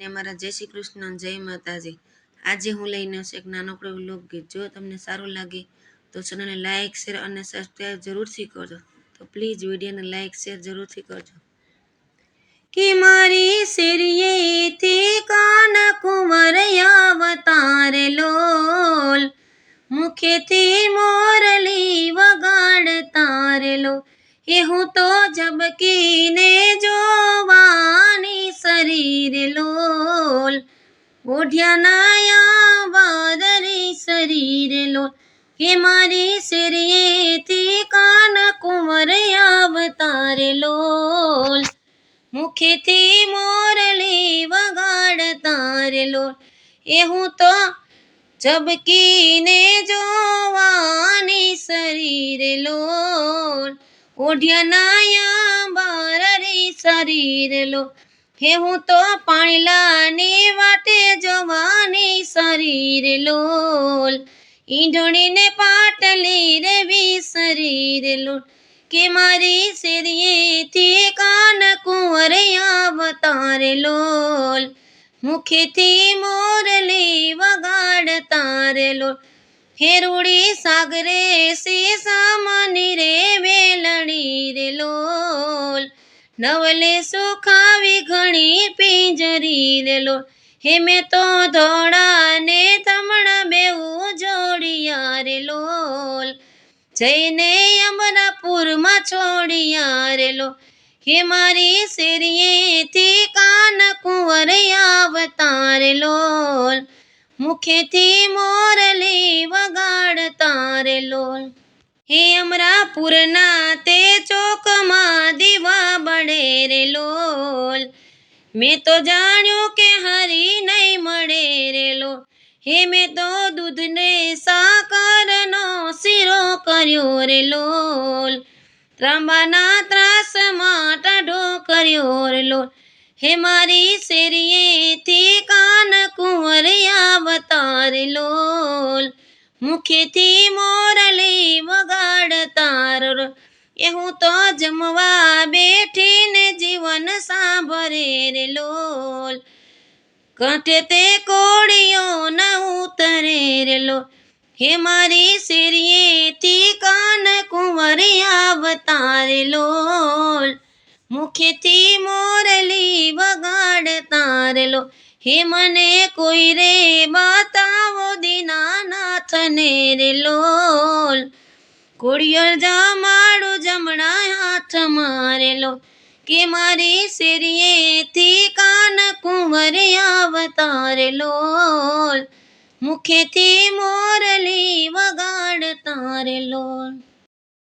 ને મારા જય શ્રી કૃષ્ણ જય માતાજી. આજે હું લઈને આવશે એક નાનકડું લોકગીત જો તમને સારું લાગે તો ચેનલને લાઇક શેર અને સબસ્ક્રાઈબ જરૂરથી કરજો. તો પ્લીઝ વિડીયોને લાઇક શેર જરૂરથી કરજો. કે મારી શેરીએથી કાન કુંવર અવતાર લોલ, મુખેથી મોરલી વગાડતા રેલો એ હું તો ઝબકીને જોવાની શરીર લોલ ઓઢિયાના વાદરી શરીર લોલ કે મારી શેરીએથી કાન કુંવર અવતાર લોલ મુખેથી મોરલી વગાડતા લોલ એ હું તો જબકીને જોવાની શરીર લોલ ઓઢિયાના બારી શરીર લો હે હું તો પાણીલાની વાટે જોવાની શરીર લોલ. ઈંઢણીને પાટલી રેવી શરીર લોલ. કે મારી શેરીએથી કાન કુંવર અવતાર લોલ. મુખેથી મોરલી વગાડતા લોલ. હેરુડી સાગરે સીસામની રે વેલણી રે લોલ. નવલે સુખાવી ઘણી લોલ હે મેં તો ધોળા ને થમણા બેવું જોડિયા રે લોલ. જઈને અમરાપુરમાં છોડિયા રે લો હે મારી શેરીએથી કાન કુંવર અવતાર લોલ. મુખેથી મોરલી વગાડતા રે લોલ. હે અમરાપુરના તે ચોકમાં દીવા બળે રે લોલ. મેં તો જાણ્યું કે હરી નહીં મળે રેલો. હે મેં તો દૂધને સાકરનો શીરો કર્યો રે લોલ ત્રાંબાના ત્રાસમાં ટાઢો કર્યો રે હે મારી શેરીએથી કાન કુંવરિયા અવતાર લોલ મુખેથી મોરલી વગાડતાર એ હું તો જમવા બેઠીને જીવન સાંભરે રે લોલ. કંઠે તે કોળીઓ ન ઉતરે રે લોલ. હે મારી શેરીએથી કાન કુંવરી આવતા રે લોલ. મુખેથી મોરલી વગાડતા રે લો હે મને કોઈ રે બતાવો દીનાનાથને રે લોલ. કોળિયલ જમાડું જમણા હાથ મારેલો કે મારી શેરીએથી કાન કુંવર અવતાર લોલ. મુખેથી મોરલી વગાડતા રે લોલ.